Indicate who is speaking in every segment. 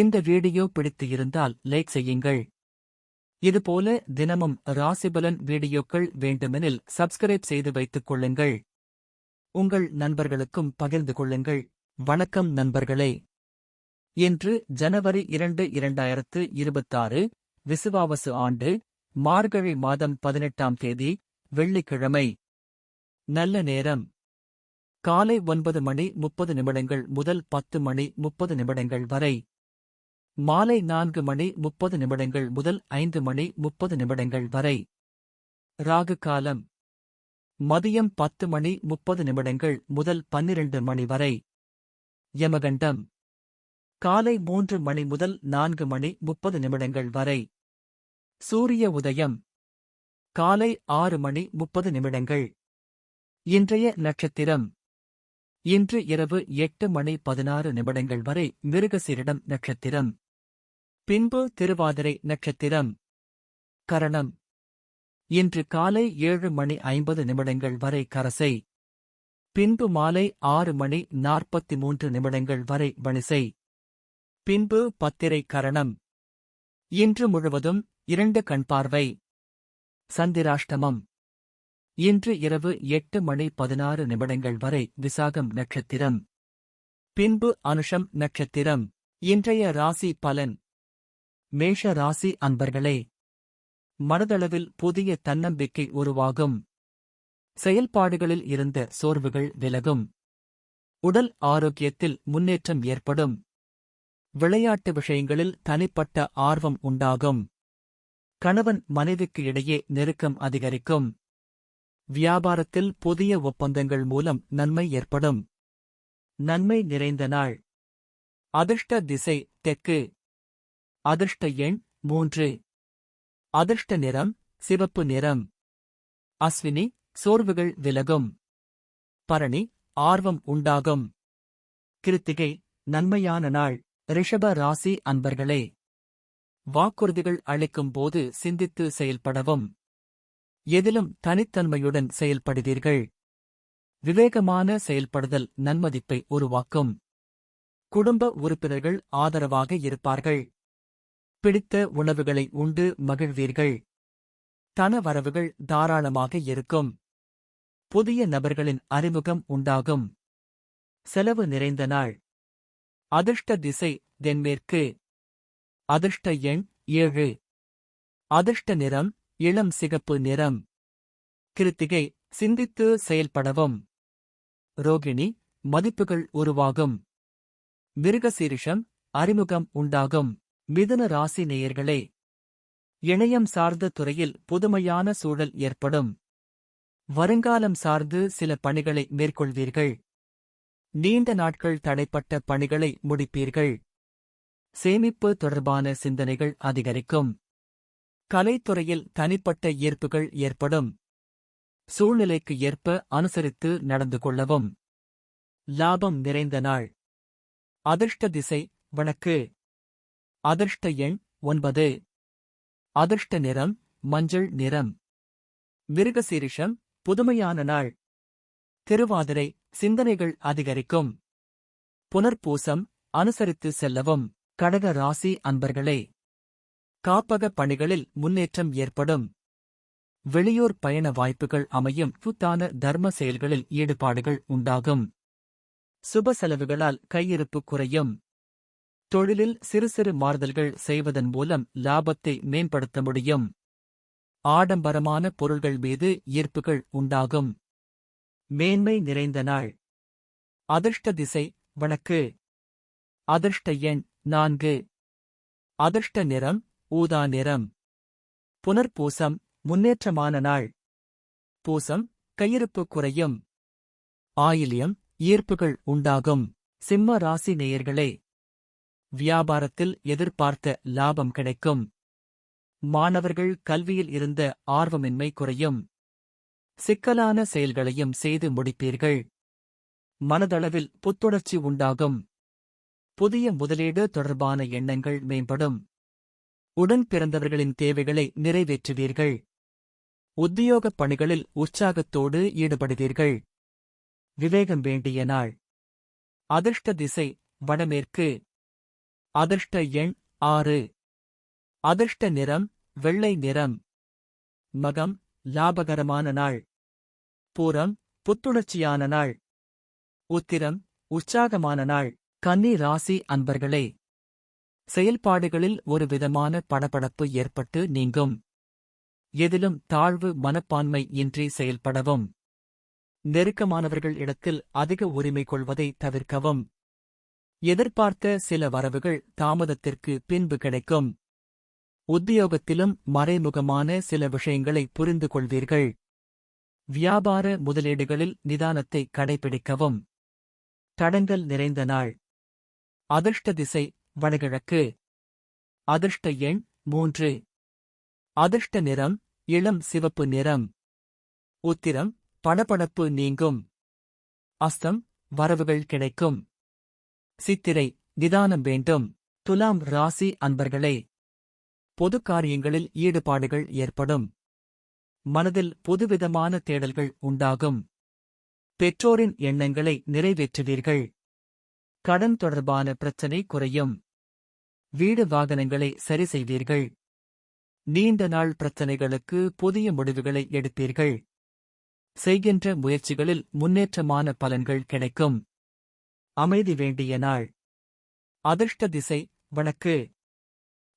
Speaker 1: இந்த வீடியோ பிடித்து இருந்தால் லைக் செய்யுங்கள். இதுபோல தினமும் ராசிபலன் வீடியோக்கள் வேண்டுமெனில் சப்ஸ்கிரைப் செய்து வைத்துக் கொள்ளுங்கள். உங்கள் நண்பர்களுக்கும் பகிர்ந்து கொள்ளுங்கள். வணக்கம் நண்பர்களே. இன்று ஜனவரி இரண்டு இரண்டாயிரத்து இருபத்தாறு விசுவாவசு ஆண்டு மார்கழி மாதம் பதினெட்டாம் தேதி வெள்ளிக்கிழமை. நல்ல நேரம். காலை ஒன்பது மணி முப்பது நிமிடங்கள் முதல் பத்து மணி முப்பது நிமிடங்கள் வரை. மாலை நான்கு மணி முப்பது நிமிடங்கள் முதல் ஐந்து மணி முப்பது நிமிடங்கள் வரை. ராகு காலம். மதியம் பத்து மணி முப்பது நிமிடங்கள் முதல் பன்னிரண்டு மணி வரை. யமகண்டம். காலை மூன்று மணி முதல் நான்கு மணி முப்பது நிமிடங்கள் வரை. சூரிய உதயம். காலை ஆறு மணி முப்பது நிமிடங்கள். இன்றைய நட்சத்திரம். இன்று இரவு எட்டு மணி பதினாறு நிமிடங்கள் வரை மிருகசீரிடம் நட்சத்திரம். பின்பு திருவாதிரை நட்சத்திரம். கரணம். இன்று காலை ஏழு மணி ஐம்பது நிமிடங்கள் வரை கரசை. பின்பு மாலை ஆறு மணி நாற்பத்தி மூன்று நிமிடங்கள் வரை வணிசை. பின்பு பத்திரை கரணம். இன்று முழுவதும் இரண்டு கண்பார்வை சந்திராஷ்டமம். இன்று இரவு எட்டு மணி பதினாறு நிமிடங்கள் வரை விசாகம் நட்சத்திரம். பின்பு அனுஷம் நட்சத்திரம். இன்றைய ராசி பலன். மேஷ ராசி அன்பர்களே மனதளவில் புதிய தன்னம்பிக்கை உருவாகும். செயல்பாடுகளில் இருந்த சோர்வுகள் விலகும். உடல் ஆரோக்கியத்தில் முன்னேற்றம் ஏற்படும். விளையாட்டு விஷயங்களில் தனிப்பட்ட ஆர்வம் உண்டாகும். கணவன் மனைவிக்கு இடையே நெருக்கம் அதிகரிக்கும். வியாபாரத்தில் புதிய ஒப்பந்தங்கள் மூலம் நன்மை ஏற்படும். நன்மை நிறைந்த நாள். அதிர்ஷ்ட திசை தெற்கு. அதிர்ஷ்ட எண் மூன்று. அதிர்ஷ்ட நிறம் சிவப்பு நிறம். அஸ்வினி சோர்வுகள் விலகும். பரணி ஆர்வம் உண்டாகும். கிருத்திகை நன்மையான நாள் ரிஷப ராசி அன்பர்களே. வாக்குறுதிகள் அளிக்கும் போது சிந்தித்து செயல்படவும். எதிலும் தனித்தன்மையுடன் செயல்படுவீர்கள். விவேகமான செயல்படுதல் நன்மதிப்பை உருவாக்கும். குடும்ப உறுப்பினர்கள் ஆதரவாக இருப்பார்கள். பிடித்த உணவுகளை உண்டு மகிழ்வீர்கள். தன வரவுகள் தாராளமாக இருக்கும். புதிய நபர்களின் அறிமுகம் உண்டாகும். செலவு நிறைந்த நாள். அதிர்ஷ்ட திசை தென்மேற்கு. அதிர்ஷ்ட எண் ஏழு. அதிர்ஷ்ட நிறம் இளம் சிகப்பு நிறம். கிருத்திகை சிந்தித்து செயல்படவும். ரோகிணி மதிப்புகள் உருவாகும். மிருகசீரிஷம் அறிமுகம் உண்டாகும். மிதுன ராசி நேயர்களே இணையம் சார்ந்த துறையில் புதுமையான சூழல் ஏற்படும். வருங்காலம் சார்ந்து சில பணிகளை மேற்கொள்வீர்கள். நீண்ட நாட்கள் தடைப்பட்ட பணிகளை முடிப்பீர்கள். சேமிப்பு தொடர்பான சிந்தனைகள் அதிகரிக்கும். கலைத்துறையில் தனிப்பட்ட ஈர்ப்புகள் ஏற்படும். சூழ்நிலைக்கு ஏற்ப அனுசரித்து நடந்து கொள்ளவும். லாபம் நிறைந்த நாள். அதிர்ஷ்ட திசை வணக்கு அதிர்ஷ்ட எண் ஒன்பது. அதிர்ஷ்ட நிறம் மஞ்சள் நிறம். மிருகசீரிஷம் புதுமையான நாள். திருவாதிரை சிந்தனைகள் அதிகரிக்கும். புனர்பூசம் அனுசரித்து செல்லவும். கடக ராசி அன்பர்களே. காப்பக பணிகளில் முன்னேற்றம் ஏற்படும். வெளியூர் பயண வாய்ப்புகள் அமையும். புத்தான தர்ம செயல்களில் ஈடுபாடுகள் உண்டாகும். சுப செலவுகளால் கையிருப்பு குறையும். தொழிலில் சிறு சிறு மாறுதல்கள் செய்வதன் மூலம் லாபத்தை மேம்படுத்த முடியும். ஆடம்பரமான பொருள்கள் மீது ஈர்ப்புகள் உண்டாகும். மேன்மை நிறைந்த நாள். அதிர்ஷ்ட திசை வழக்கு. அதிர்ஷ்ட எண் நான்கு. அதிர்ஷ்ட நிறம் ஊதா நிறம். புனர்பூசம் முன்னேற்றமான நாள். பூசம் கையிருப்பு குறையும். ஆயிலியம் ஈர்ப்புகள் உண்டாகும். சிம்ம ராசி நேயர்களே வியாபாரத்தில் எதிர்பார்த்த லாபம் கிடைக்கும். மாணவர்கள் கல்வியில் இருந்த ஆர்வமின்மை குறையும். சிக்கலான செயல்களையும் செய்து முடிப்பீர்கள். மனதளவில் புத்துணர்ச்சி உண்டாகும். புதிய முதலீடு தொடர்பான எண்ணங்கள் மேம்படும். உடன் பிறந்தவர்களின் தேவைகளை நிறைவேற்றுவீர்கள். உத்தியோகப் பணிகளில் உற்சாகத்தோடு ஈடுபடுவீர்கள். விவேகம் வேண்டிய நாள். அதிர்ஷ்ட திசை வடமேற்கு. அதிர்ஷ்ட எண் ஆறு. அதிர்ஷ்ட நிறம் வெள்ளை நிறம். மகம் லாபகரமான நாள். பூரம் புத்துணர்ச்சியான நாள். உத்திரம் உற்சாகமான நாள். கன்னி ராசி அன்பர்களே செயல்பாடுகளில் ஒரு விதமான படபடப்பு ஏற்பட்டு நீங்கும். எதிலும் தாழ்வு மனப்பான்மை இன்றி செயல்படவும். நெருக்கமானவர்கள் இடத்தில் அதிக உரிமை கொள்வதை தவிர்க்கவும். எதிர்பார்த்த சில வரவுகள் தாமதத்திற்கு பின்பு கிடைக்கும். உத்தியோகத்திலும் மறைமுகமான சில விஷயங்களை புரிந்து கொள்வீர்கள். வியாபார முதலீடுகளில் நிதானத்தை கடைபிடிக்கவும். தடங்கல் நிறைந்த நாள். அதிர்ஷ்ட திசை வடகிழக்கு. அதிர்ஷ்ட எண் மூன்று. அதிர்ஷ்ட நிறம் இளம் சிவப்பு நிறம். உத்திரம் படபடப்பு நீங்கும். அஸ்தம் வரவுகள் கிடைக்கும். சித்திரை நிதானம் வேண்டும். துலாம் ராசி அன்பர்களே பொது காரியங்களில் ஈடுபாடுகள் ஏற்படும். மனதில் புதுவிதமான தேடல்கள் உண்டாகும். பெற்றோரின் எண்ணங்களை நிறைவேற்றுவீர்கள். கடன் தொடர்பான பிரச்சனை குறையும். வீடு வாகனங்களை சரி செய்வீர்கள். நீண்ட நாள் பிரச்சனைகளுக்கு புதிய முடிவுகளை எடுப்பீர்கள். செய்கின்ற முயற்சிகளில் முன்னேற்றமான பலன்கள் கிடைக்கும். அமைதி வேண்டிய நாள். அதிர்ஷ்ட திசை வடக்கு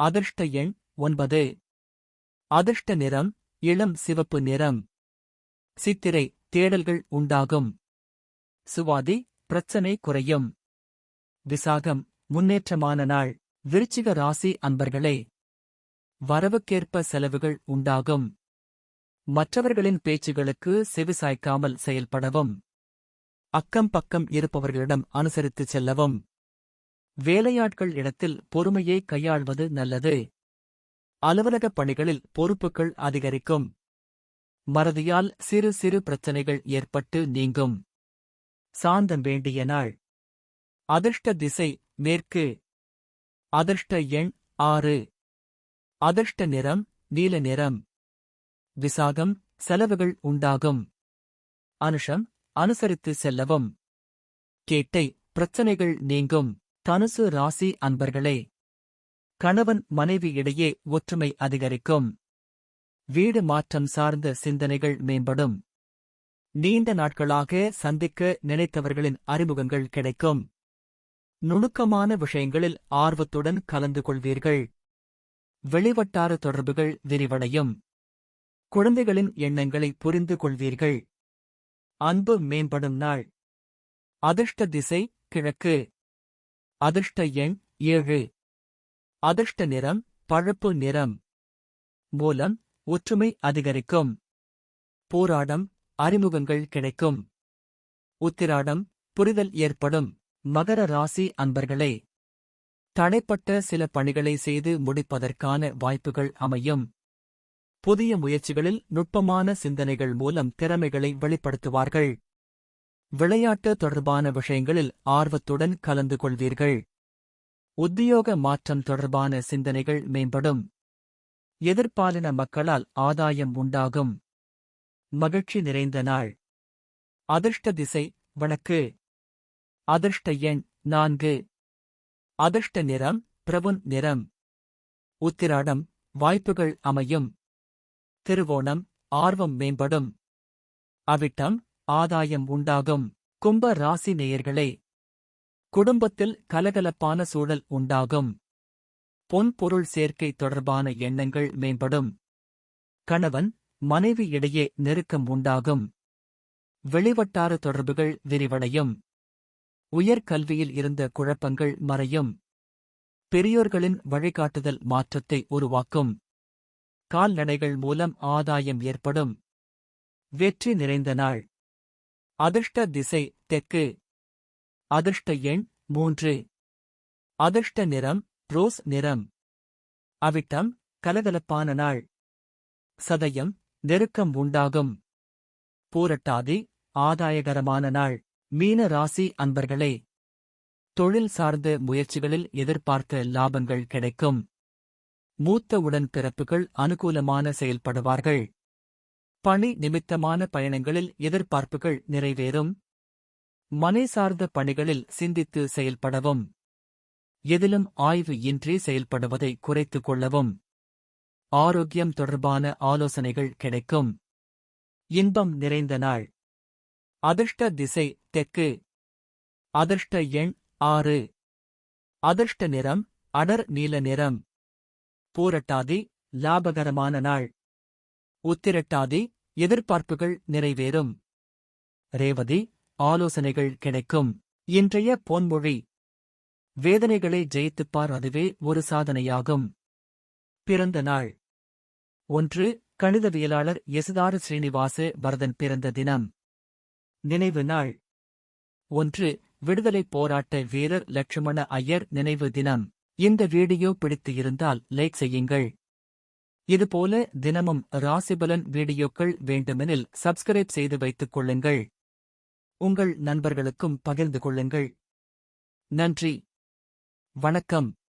Speaker 1: அதிர்ஷ்ட எண் ஒன்பது. அதிர்ஷ்ட நிறம் இளம் சிவப்பு நிறம். சித்திரை தேடல்கள் உண்டாகும். சுவாதி பிரச்சனை குறையும். விசாகம் முன்னேற்றமான நாள். விருச்சிக ராசி அன்பர்களே. வரவுக்கேற்ப செலவுகள் உண்டாகும். மற்றவர்களின் பேச்சுகளுக்கு செவிசாய்க்காமல் செயல்படவும். அக்கம் பக்கம் இருப்பவர்களிடம் அனுசரித்துச் செல்லவும். வேலையாட்கள் இடத்தில் பொறுமையை கையாள்வது நல்லது. அலுவலகப் பணிகளில் பொறுப்புகள் அதிகரிக்கும். மறதியால் சிறு சிறு பிரச்சனைகள் ஏற்பட்டு நீங்கும். சாந்தம் வேண்டிய நாள். அதிர்ஷ்ட திசை மேற்கு. அதிர்ஷ்ட எண் ஆறு. அதிர்ஷ்ட நிறம் நீல நிறம். விசாகம் செலவுகள் உண்டாகும். அனுஷம் அனுசரித்து செல்லவும். கேட்டை பிரச்சனைகள் நீங்கும். தனுசு ராசி அன்பர்களே. கணவன் மனைவி இடையே ஒற்றுமை அதிகரிக்கும். வீடு மாற்றம் சார்ந்த சிந்தனைகள் மேம்படும். நீண்ட நாட்களாக சந்திக்க நினைத்தவர்களின் அறிமுகங்கள் கிடைக்கும். நுணுக்கமான விஷயங்களில் ஆர்வத்துடன் கலந்து கொள்வீர்கள். வெளிவட்டார தொடர்புகள் விரிவடையும். குழந்தைகளின் எண்ணங்களை புரிந்து கொள்வீர்கள். அன்பு மேம்படும் நாள். அதிர்ஷ்ட திசை கிழக்கு. அதிர்ஷ்ட எண் ஏழு. அதிர்ஷ்ட நிறம் பழப்பு நிறம். மூலம் ஒற்றுமை அதிகரிக்கும். போராடம் அறிமுகங்கள் கிடைக்கும். உத்திராடம் புரிதல் ஏற்படும். மகர ராசி அன்பர்களே. தடைப்பட்ட சில பணிகளை செய்து முடிப்பதற்கான வாய்ப்புகள் அமையும். புதிய முயற்சிகளில் நுட்பமான சிந்தனைகள் மூலம் திறமைகளை வெளிப்படுத்துவார்கள். விளையாட்டு தொடர்பான விஷயங்களில் ஆர்வத்துடன் கலந்து கொள்வீர்கள். உத்தியோக மாற்றம் தொடர்பான சிந்தனைகள் மேம்படும். எதிர்பாலின மக்களால் ஆதாயம் உண்டாகும். மகிழ்ச்சி நிறைந்த நாள். அதிர்ஷ்ட திசை வழக்கு. அதிர்ஷ்ட எண் நான்கு. அதிர்ஷ்ட நிறம் பிரபுன் நிறம். உத்திராடம் வாய்ப்புகள் அமையும். திருவோணம் ஆர்வம் மேம்படும். அவிட்டம் ஆதாயம் உண்டாகும். கும்ப ராசி நேயர்களே குடும்பத்தில் கலகலப்பான சூழல் உண்டாகும். பொன் பொருள் சேர்க்கை தொடர்பான எண்ணங்கள் மேம்படும். கணவன் மனைவி இடையே நெருக்கம் உண்டாகும். வெளிவட்டார தொடர்புகள் விரிவடையும். உயர்கல்வியில் இருந்த குழப்பங்கள் மறையும். பெரியோர்களின் வழிகாட்டுதல் மாற்றத்தை உருவாக்கும். கால்நடைகள் மூலம் ஆதாயம் ஏற்படும். வெற்றி நிறைந்த நாள். அதிர்ஷ்ட திசை தெற்கு. அதிர்ஷ்ட எண் மூன்று. அதிர்ஷ்ட நிறம் ரோஸ் நிறம். அவிட்டம் கலகலப்பான நாள். சதயம் நெருக்கம் உண்டாகும். பூரட்டாதி ஆதாயகரமான நாள். மீன ராசி அன்பர்களே. தொழில் சார்ந்த முயற்சிகளில் எதிர்பார்த்த லாபங்கள் கிடைக்கும். மூத்த உடன்பிறப்புகள் அனுகூலமான செயல்படுவார்கள். பணி நிமித்தமான பயணங்களில் எதிர்பார்ப்புகள் நிறைவேறும். மனை சார்ந்த பணிகளில் சிந்தித்து செயல்படவும். எதிலும் ஆய்வு இன்றி செயல்படுவதை குறைத்துக் கொள்ளவும். ஆரோக்கியம் தொடர்பான ஆலோசனைகள் கிடைக்கும். இன்பம் நிறைந்த நாள். அதிர்ஷ்ட திசை தெற்கு. அதிர்ஷ்ட எண் ஆறு. அதிர்ஷ்ட நிறம் அடர் நீல நிறம். பூரட்டாதி லாபகரமான நாள். உத்திரட்டாதி எதிர்பார்ப்புகள் நிறைவேறும். ரேவதி ஆலோசனைகள் கிடைக்கும். இன்றைய பொன்மொழி. வேதனைகளை ஜெயித்துப்பார் அதுவே ஒரு சாதனையாகும். பிறந்த நாள். ஒன்று கணிதவியலாளர் யசுதார ஸ்ரீனிவாச பரதன் பிறந்த தினம். நினைவு நாள். ஒன்று விடுதலைப் போராட்ட வீரர் லட்சுமண ஐயர் நினைவு தினம். இந்த வீடியோ பிடித்து இருந்தால் லைக் செய்யுங்கள். இதுபோல தினமும் ராசிபலன் வீடியோக்கள் வேண்டுமெனில் சப்ஸ்கிரைப் செய்து வைத்துக் கொள்ளுங்கள். உங்கள் நண்பர்களுக்கும் பகிர்ந்து கொள்ளுங்கள். நன்றி. வணக்கம்.